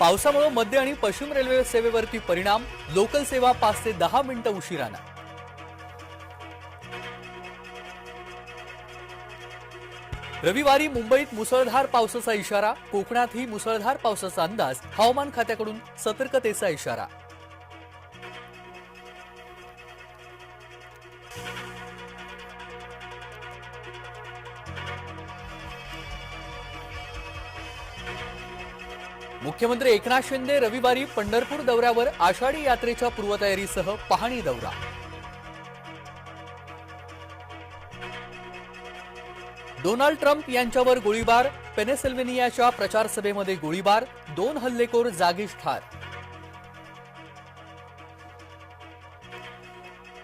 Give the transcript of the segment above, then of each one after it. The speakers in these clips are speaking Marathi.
पावसामुळे मध्य आणि पश्चिम रेल्वे सेवेवरती परिणाम लोकल सेवा पाच ते दहा मिनिटं उशिरानं. रविवारी मुंबईत मुसळधार पावसाचा इशारा कोकणातही मुसळधार पावसाचा अंदाज हवामान खात्याकडून सतर्कतेचा इशारा. मुख्यमंत्री एकनाथ शिंदे रविवारी पंढरपूर दौऱ्यावर आषाढी यात्रेच्या पूर्वतयारीसह पाहणी दौरा. डोनाल्ड ट्रम्प यांच्यावर गोळीबार पेनेसिल्व्हेनियाच्या प्रचारसभेमध्ये गोळीबार दोन हल्लेखोर जागीच ठार.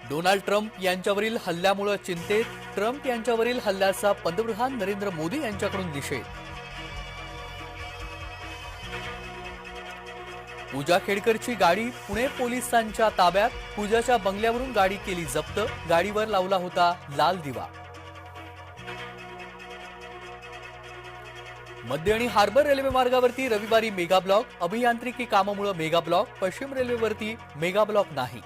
डोनाल्ड ट्रम्प यांच्यावरील हल्ल्यामुळे चिंतेत ट्रम्प यांच्यावरील हल्ल्याचा पंतप्रधान नरेंद्र मोदी यांच्याकडून निषेध. पूजा खेडकरची गाडी पुणे पोलिसांच्या ताब्यात. पूजाच्या बंगल्यावरून गाडी केली जप्त. गाडीवर लावला होता लाल दिवा. मध्य आणि हार्बर रेल्वे मार्गावरती रविवारी मेगा ब्लॉक अभियांत्रिकी कामामुळे मेगा ब्लॉक पश्चिम रेल्वेवरती मेगा ब्लॉक नाही.